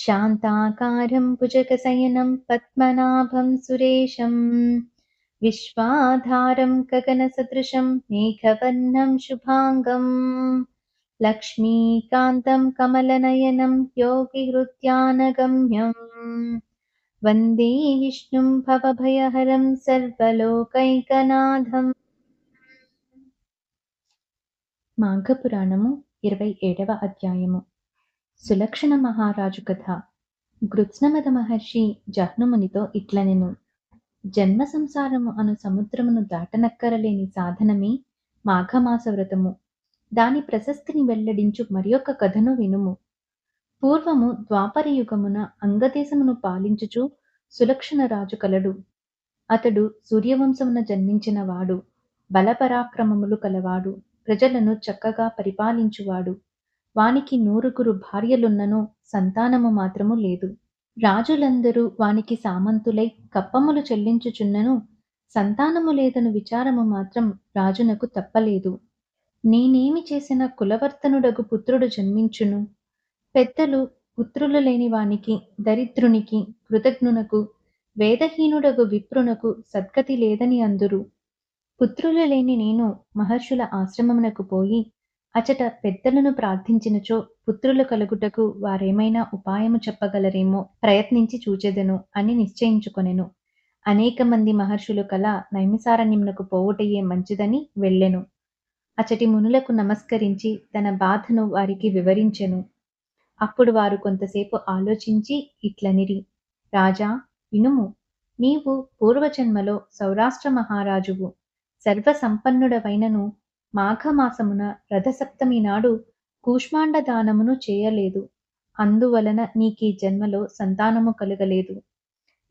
शान्ताकारं भुजगशयनं पद्मनाभं सुरेशं विश्वाधारं गगनसदृशं मेघवर्णं शुभाङ्गं लक्ष्मीकान्तं कमलनयनं योगिहृद्यानगम्यम् वन्दे विष्णुं भवभयहरं సర్వలోకైకనాథం మాఘపురాణము ఇరవై ఏడవ అధ్యాయము సులక్షణ మహారాజు కథ. గృత్స్నమద మహర్షి జహ్నుమునితో ఇట్లనెను. జన్మ సంసారము అను సముద్రమును దాటనక్కరలేని సాధనమే మాఘమాస వ్రతము దాని ప్రశస్తిని వెల్లడించు మరియొక కథను వినుము. పూర్వము ద్వాపర యుగమున అంగదేశమును పాలించుచు సులక్షణ రాజు కలడు. అతడు సూర్యవంశమున జన్మించినవాడు. బలపరాక్రమములు కలవాడు. ప్రజలను చక్కగా పరిపాలించువాడు. వానికి నూరుగురు భార్యలున్నను సంతానము మాత్రము లేదు. రాజులందరూ వానికి సామంతులై కప్పములు చెల్లించుచున్నను సంతానము లేదను విచారము మాత్రం రాజునకు తప్పలేదు. నేనేమి చేసిన కులవర్తనుడగు పుత్రుడు జన్మించును. పెద్దలు పుత్రులు లేని వానికి దరిద్రునికి కృతజ్ఞునకు వేదహీనుడగు విప్రునకు సద్గతి లేదని అందురు. పుత్రులు లేని నేను మహర్షుల ఆశ్రమమునకు పోయి అచట పెద్దలను ప్రార్థించినచో పుత్రులు కలుగుటకు వారేమైనా ఉపాయము చెప్పగలరేమో ప్రయత్నించి చూచెదను అని నిశ్చయించుకొనెను. అనేక మంది మహర్షులు కల నైమిసారణ్యమునకు పోవుటయే మంచిదని వెళ్ళెను. అచటి మునులకు నమస్కరించి తన బాధను వారికి వివరించెను. అప్పుడు వారు కొంతసేపు ఆలోచించి ఇట్లనిరి. రాజా వినుము నీవు పూర్వజన్మలో సౌరాష్ట్ర మహారాజువు సర్వసంపన్నుడవైనను మాఘమాసమున రథసప్తమి నాడు కూష్మాండ దానమును చేయలేదు. అందువలన నీకీ జన్మలో సంతానము కలగలేదు.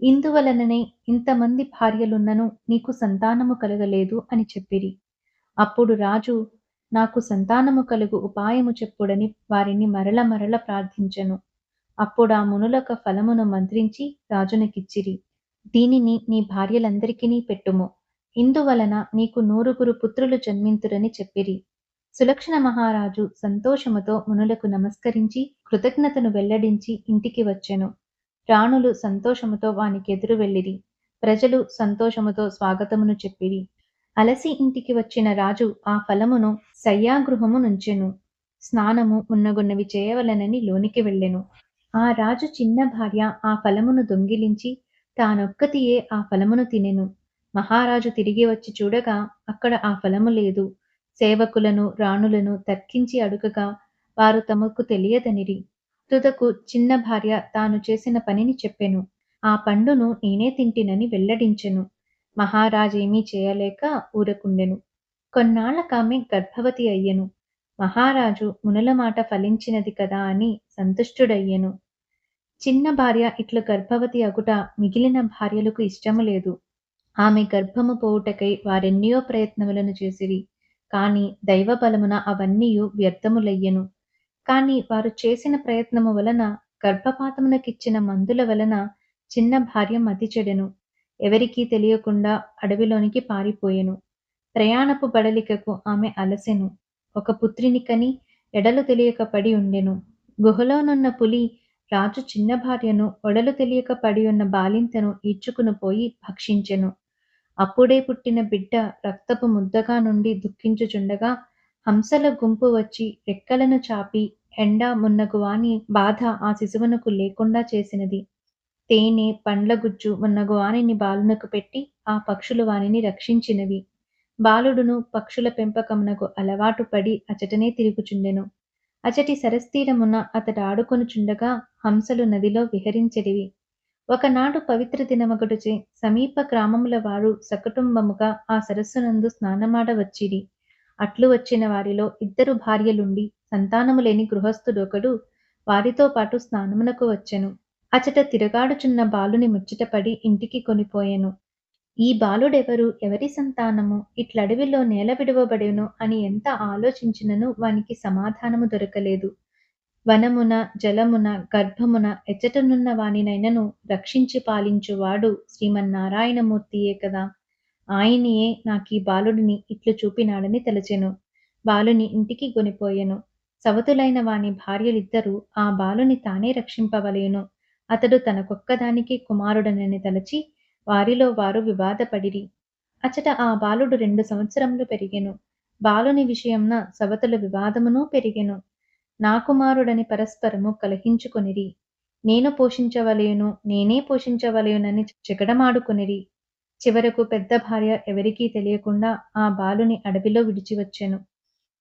ఇందువలననే ఇంతమంది భార్యలున్నను నీకు సంతానము కలగలేదు అని చెప్పిరి. అప్పుడు రాజు నాకు సంతానము కలుగు ఉపాయము చెప్పుడని వారిని మరల మరల ప్రార్థించెను. అప్పుడు ఆ మునులొక ఫలమును మంత్రించి రాజునకిచ్చిరి. దీనిని నీ భార్యలందరికీ పెట్టుము. ఇందువలన నీకు నూరుగురు పుత్రులు జన్మింతురని చెప్పిరి. సులక్షణ మహారాజు సంతోషముతో మునులకు నమస్కరించి కృతజ్ఞతను వెల్లడించి ఇంటికి వచ్చెను. రాణులు సంతోషముతో వానికెదురు వెళ్ళిరి. ప్రజలు సంతోషముతో స్వాగతమును చెప్పిరి. అలసి ఇంటికి వచ్చిన రాజు ఆ ఫలమును సయ్యాగృహము నుంచెను. స్నానము మున్నగున్నవి చేయవలనని లోనికి వెళ్ళెను. ఆ రాజు చిన్న భార్య ఆ ఫలమును దొంగిలించి తానొక్కతియే ఆ ఫలమును తినెను. మహారాజు తిరిగి వచ్చి చూడగా అక్కడ ఆ ఫలము లేదు. సేవకులను రాణులను తర్కించి అడుగగా వారు తమకు తెలియదనిరి. తుదకు చిన్న భార్య తాను చేసిన పనిని చెప్పెను. ఆ పండును నేనే తింటినని వెల్లడించెను. మహారాజేమీ చేయలేక ఊరకుండెను. కొన్నాళ్ళకామె గర్భవతి అయ్యెను. మహారాజు మునుల మాట ఫలించినది కదా అని సంతుష్టుడయ్యెను. చిన్న భార్య ఇట్లు గర్భవతి అగుట మిగిలిన భార్యలకు ఇష్టము లేదు. ఆమె గర్భము పోవుటకై వారెన్నయో ప్రయత్నములను చేసిరి. కాని దైవ బలమున అవన్నీయు వ్యర్థములయ్యను. కాని వారు చేసిన ప్రయత్నము వలన గర్భపాతమునకిచ్చిన మందుల వలన చిన్న భార్య మతి చెడెను. ఎవరికీ తెలియకుండా అడవిలోనికి పారిపోయెను. ప్రయాణపు బడలికకు ఆమె అలసెను. ఒక పుత్రిని కని ఎడలు తెలియక పడి ఉండెను. గుహలోనున్న పులి రాజు చిన్న భార్యను ఒడలు తెలియక పడి ఉన్న బాలింతను ఈడ్చుకుని పోయి భక్షించెను. అప్పుడే పుట్టిన బిడ్డ రక్తపు ముద్దగా నుండి దుఃఖించుచుండగా హంసల గుంపు వచ్చి రెక్కలను చాపి ఎండ మున్నగువాని బాధ ఆ శిశువునకు లేకుండా చేసినది. తేనె పండ్ల గుజ్జు మున్నగు వాణిని బాలునకు పెట్టి ఆ పక్షులు వానిని రక్షించినవి. బాలుడును పక్షుల పెంపకమునకు అలవాటు పడి అచటనే తిరుగుచుండెను. అచటి సరస్తీరమున అతడు ఆడుకొనుచుండగా హంసలు నదిలో విహరించెడివి. ఒకనాడు పవిత్ర దినమొకటిచే సమీప గ్రామముల వారు సకుటుంబముగా ఆ సరస్సునందు స్నానమాడ వచ్చిరి. అట్లు వచ్చిన వారిలో ఇద్దరు భార్యలుండి సంతానము లేని గృహస్థుడొకడు వారితో పాటు స్నానమునకు వచ్చెను. అచట తిరగాడుచున్న బాలుని ముచ్చటపడి ఇంటికి కొనిపోయెను. ఈ బాలుడెవరు? ఎవరి సంతానము? ఇట్లడవిలో నేల విడువబడెను అని ఎంత ఆలోచించినను వానికి సమాధానము దొరకలేదు. వనమున జలమున గర్భమున ఎచ్చటనున్న వానినైనను రక్షించి పాలించువాడు శ్రీమన్నారాయణమూర్తియే కదా. ఆయనియే నాకీ బాలుడిని ఇట్లు చూపినాడని తలచెను. బాలుని ఇంటికి గొనిపోయెను సవతులైన వాని భార్యలిద్దరూ ఆ బాలుని తానే రక్షింపవలేను. అతడు తనకొక్కదానికి కుమారుడనని తలచి వారిలో వారు వివాదపడిరి. అచట ఆ బాలుడు రెండు సంవత్సరములు పెరిగెను. బాలుని విషయంన సవతుల వివాదమును పెరిగెను. నా కుమారుడని పరస్పరము కలహించుకొనిరి. నేను పోషించవలయును నేనే పోషించవలయునని చెగడమాడుకొనిరి. చివరకు పెద్ద భార్య ఎవరికీ తెలియకుండా ఆ బాలుని అడవిలో విడిచివచ్చెను.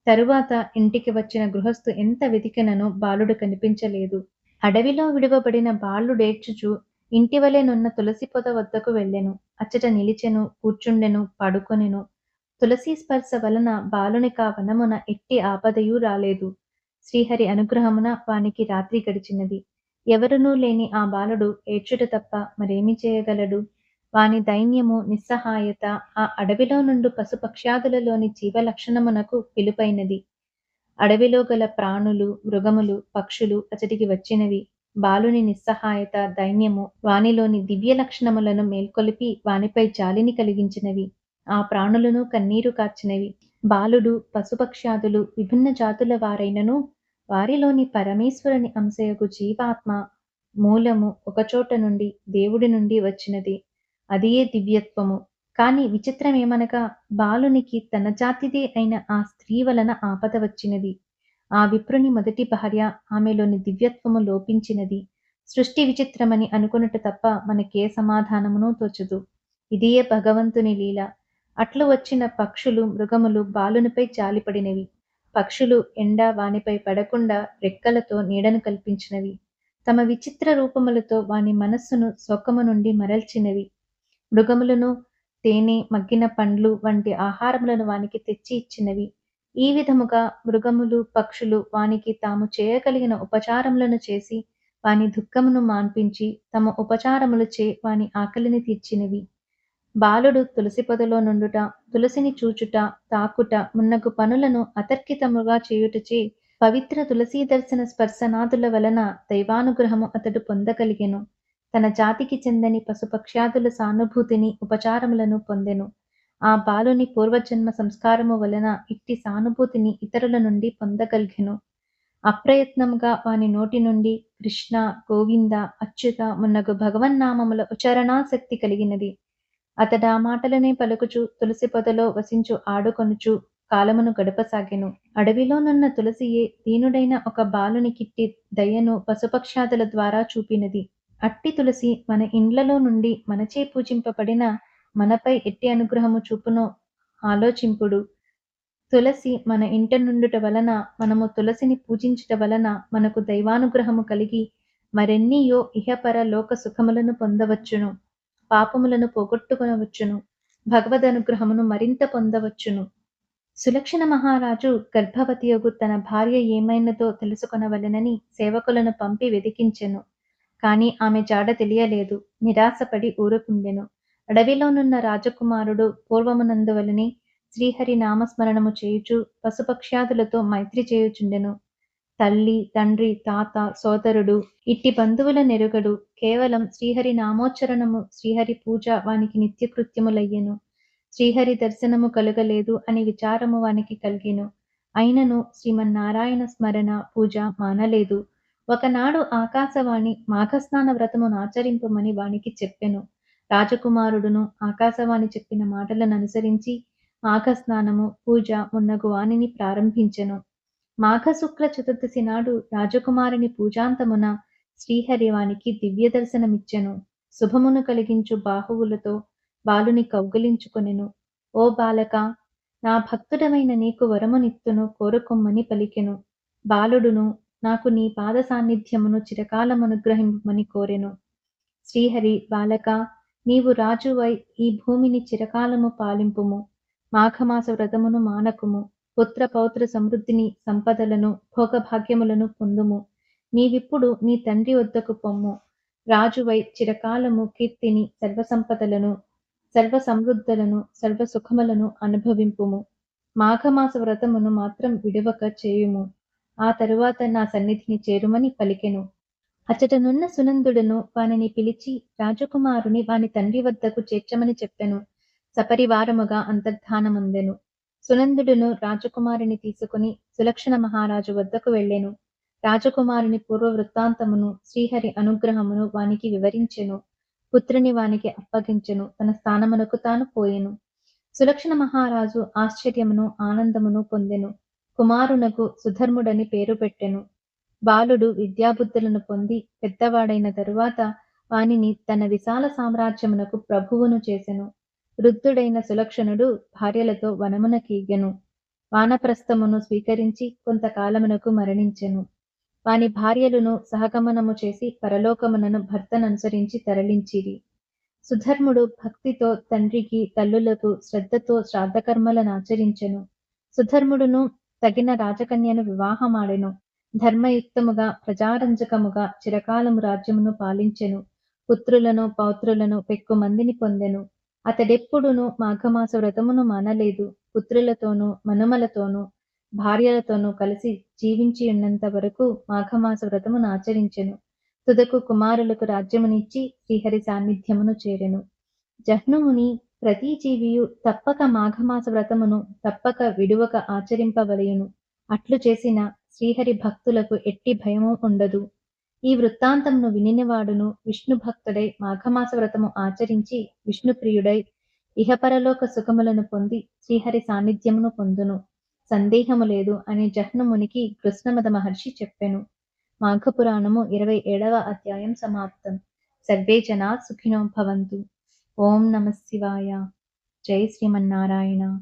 తరువాత ఇంటికి వచ్చిన గృహస్థు ఎంత వెతికినను బాలుడు కనిపించలేదు. అడవిలో విడువబడిన బాలుడేడ్చుచు ఇంటివలెనున్న తులసి పొద వద్దకు వెళ్ళెను. అచ్చట నిలిచెను కూర్చుండెను పడుకొనెను. తులసి స్పర్శ వలన బాలునికా వనమున ఎట్టి ఆపదయూ రాలేదు. శ్రీహరి అనుగ్రహమున వానికి రాత్రి గడిచినది. ఎవరునూ లేని ఆ బాలుడు ఏడ్చుట తప్ప మరేమి చేయగలడు? వాని దైన్యము నిస్సహాయత ఆ అడవిలో నుండి పశుపక్ష్యాదులలోని జీవలక్షణమునకు పిలుపైనది. అడవిలో గల ప్రాణులు మృగములు పక్షులు అతడికి వచ్చినవి. బాలుని నిస్సహాయత దైన్యము వానిలోని దివ్య లక్షణములను మేల్కొలిపి వానిపై జాలిని కలిగించినవి. ఆ ప్రాణులను కన్నీరు కార్చినవి. బాలుడు పశుపక్ష్యాదులు విభిన్న జాతుల వారైనను వారిలోని పరమేశ్వరుని అంశయకు జీవాత్మ మూలము ఒకచోట నుండి దేవుడి నుండి వచ్చినది. అదియే దివ్యత్వము. కాని విచిత్రమేమనగా బాలునికి తన జాతిదే అయిన ఆ స్త్రీ వలన ఆపద వచ్చినది. ఆ విప్రుని మొదటి భార్య ఆమెలోని దివ్యత్వము లోపించినది. సృష్టి విచిత్రమని అనుకున్నట తప్ప మనకే సమాధానమును తోచదు. ఇదియే భగవంతుని లీల. అట్లు వచ్చిన పక్షులు మృగములు బాలునిపై జాలిపడినవి. పక్షులు ఎండ వానిపై పడకుండా రెక్కలతో నీడను కల్పించినవి. తమ విచిత్ర రూపములతో వాని మనస్సును శోకము నుండి మరల్చినవి. మృగములను తేనె మగ్గిన పండ్లు వంటి ఆహారములను వానికి తెచ్చి ఇచ్చినవి. ఈ విధముగా మృగములు పక్షులు వానికి తాము చేయగలిగిన ఉపచారములను చేసి వాని దుఃఖమును మాన్పించి తమ ఉపచారములచే వాని ఆకలిని తీర్చినవి. బాలుడు తులసి పొదలో నుండుట తులసిని చూచుట తాకుట మున్నగు పనులను అతర్కితముగా చేయుటచే పవిత్ర తులసీ దర్శన స్పర్శనాదుల వలన దైవానుగ్రహము అతడు పొందగలిగెను. తన జాతికి చెందని పశుపక్ష్యాదుల సానుభూతిని ఉపచారములను పొందెను. ఆ బాలుని పూర్వజన్మ సంస్కారము వలన ఇట్టి సానుభూతిని ఇతరుల నుండి పొందగలిగెను. అప్రయత్నంగా వాని నోటి నుండి కృష్ణ గోవింద అచ్యుత మున్నగు భగవన్నామముల ఉచ్చారణాశక్తి కలిగినది. అతడా మాటలనే పలుకుచు తులసి పొదలో వసించు ఆడుకొనుచు కాలమును గడపసాగెను. అడవిలోనున్న తులసియే దీనుడైన ఒక బాలుని కిట్టి దయను పశుపక్షాదుల ద్వారా చూపినది. అట్టి తులసి మన ఇండ్లలో నుండి మనచే పూజింపబడిన మనపై ఎట్టి అనుగ్రహము చూపునో ఆలోచింపుడు. తులసి మన ఇంట నుండుట వలన మనము తులసిని పూజించుట వలన మనకు దైవానుగ్రహము కలిగి మరెన్నియో ఇహపర లోక సుఖములను పొందవచ్చును. పాపములను పోగొట్టుకునవచ్చును. భగవద్ అనుగ్రహమును మరింత పొందవచ్చును. సులక్షణ మహారాజు గర్భవతియగు తన భార్య ఏమైనదో తెలుసుకొనవలెనని సేవకులను పంపి వెదికించెను. కాని ఆమె జాడ తెలియలేదు. నిరాశపడి ఊరుకుండెను. అడవిలోనున్న రాజకుమారుడు పూర్వమునందువలని శ్రీహరి నామస్మరణము చేయుచు పశుపక్ష్యాదులతో మైత్రి చేయుచుండెను. తల్లి తండ్రి తాత సోదరుడు ఇట్టి బంధువుల నెరుగడు. కేవలం శ్రీహరి నామోచ్చరణము శ్రీహరి పూజ వానికి నిత్యకృత్యములయ్యెను. శ్రీహరి దర్శనము కలుగలేదు అని విచారము వానికి కలిగెను. అయినను శ్రీమన్నారాయణ స్మరణ పూజ మానలేదు. ఒకనాడు ఆకాశవాణి మాఘస్నాన వ్రతమును ఆచరింపమని వానికి చెప్పెను. రాజకుమారుడును ఆకాశవాణి చెప్పిన మాటలను అనుసరించి మాఘస్నానము పూజ మున్నగు వాణిని ప్రారంభించెను. మాఘశుక్ల చతుర్దశి నాడు రాజకుమారిని పూజాంతమున శ్రీహరి వానికి దివ్య దర్శనమిచ్చెను శుభమును కలిగించు బాహువులతో బాలుని కౌగిలించుకొనెను. ఓ బాలక నా భక్తుడమైన నీకు వరమునిత్తును కోరుకొమ్మని పలికెను. బాలుడును నాకు నీ పాద సాన్నిధ్యమును చిరకాలమనుగ్రహింపమని కోరెను. శ్రీహరి బాలక నీవు రాజువై ఈ భూమిని చిరకాలము పాలింపుము. మాఘమాస వ్రతమును మానకుము. పుత్ర పౌత్ర సమృద్ధిని సంపదలను భోగభాగ్యములను పొందుము. నీవిప్పుడు నీ తండ్రి వద్దకు పొమ్ము. రాజువై చిరకాలము కీర్తిని సర్వసంపదలను సర్వ సమృద్ధులను సర్వ సుఖములను అనుభవింపుము. మాఘమాస వ్రతమును మాత్రం విడవక చేయుము. ఆ తరువాత నా సన్నిధిని చేరుమని పలికెను. అచటనున్న సునందుడును వానిని పిలిచి రాజకుమారుని వాని తండ్రి వద్దకు చేర్చమని చెప్పెను. సపరివారముగా అంతర్ధానముందెను. సునందుడును రాజకుమారిని తీసుకుని సులక్షణ మహారాజు వద్దకు వెళ్ళెను. రాజకుమారుని పూర్వ వృత్తాంతమును శ్రీహరి అనుగ్రహమును వానికి వివరించెను. పుత్రుని వానికి అప్పగించెను. తన స్థానమునకు తాను పోయెను. సులక్షణ మహారాజు ఆశ్చర్యమును ఆనందమును పొందెను. కుమారునకు సుధర్ముడని పేరు పెట్టెను. బాలుడు విద్యాబుద్ధులను పొంది పెద్దవాడైన తరువాత వానిని తన విశాల సామ్రాజ్యమునకు ప్రభువును చేసెను. వృద్ధుడైన సులక్షణుడు భార్యలతో వనమునకీగెను వానప్రస్థమును స్వీకరించి కొంతకాలమునకు మరణించెను. వాని భార్యలను సహగమనము చేసి పరలోకమునను భర్తననుసరించి తరలించిరి. సుధర్ముడు భక్తితో తండ్రికి తల్లులకు శ్రద్ధతో శ్రాద్ధకర్మలను ఆచరించెను. సుధర్ముడును తగిన రాజకన్యను వివాహమాడెను. ధర్మయుక్తముగా ప్రజారంజకముగా చిరకాలము రాజ్యమును పాలించెను. పుత్రులను పౌత్రులను పెక్కు మందిని పొందెను. అతడెప్పుడును మాఘమాస వ్రతమును మానలేదు. పుత్రులతోనూ మనుమలతోనూ భార్యలతోనూ కలిసి జీవించి ఉన్నంత వరకు మాఘమాస వ్రతమును ఆచరించెను. తుదకు కుమారులకు రాజ్యమునిచ్చి శ్రీహరి సాన్నిధ్యమును చేరెను. జహ్నుముని ప్రతి జీవియు తప్పక మాఘమాస వ్రతమును తప్పక విడువక ఆచరింపవలయును. అట్లు చేసిన శ్రీహరి భక్తులకు ఎట్టి భయము ఉండదు. ఈ వృత్తాంతమును వినినవాడును. విష్ణు భక్తుడై మాఘమాస వ్రతము ఆచరించి విష్ణుప్రియుడై ఇహపరలోక సుఖములను పొంది శ్రీహరి సాన్నిధ్యమును పొందును. సందేహము లేదు అని జహ్నమునికి కృష్ణమద మహర్షి చెప్పెను. మాఘపురాణము ఇరవై ఏడవ అధ్యాయం సమాప్తం. సర్వే జనా సుఖినో భవంతు. ఓం నమ శివాయ. జై శ్రీమన్నారాయణ.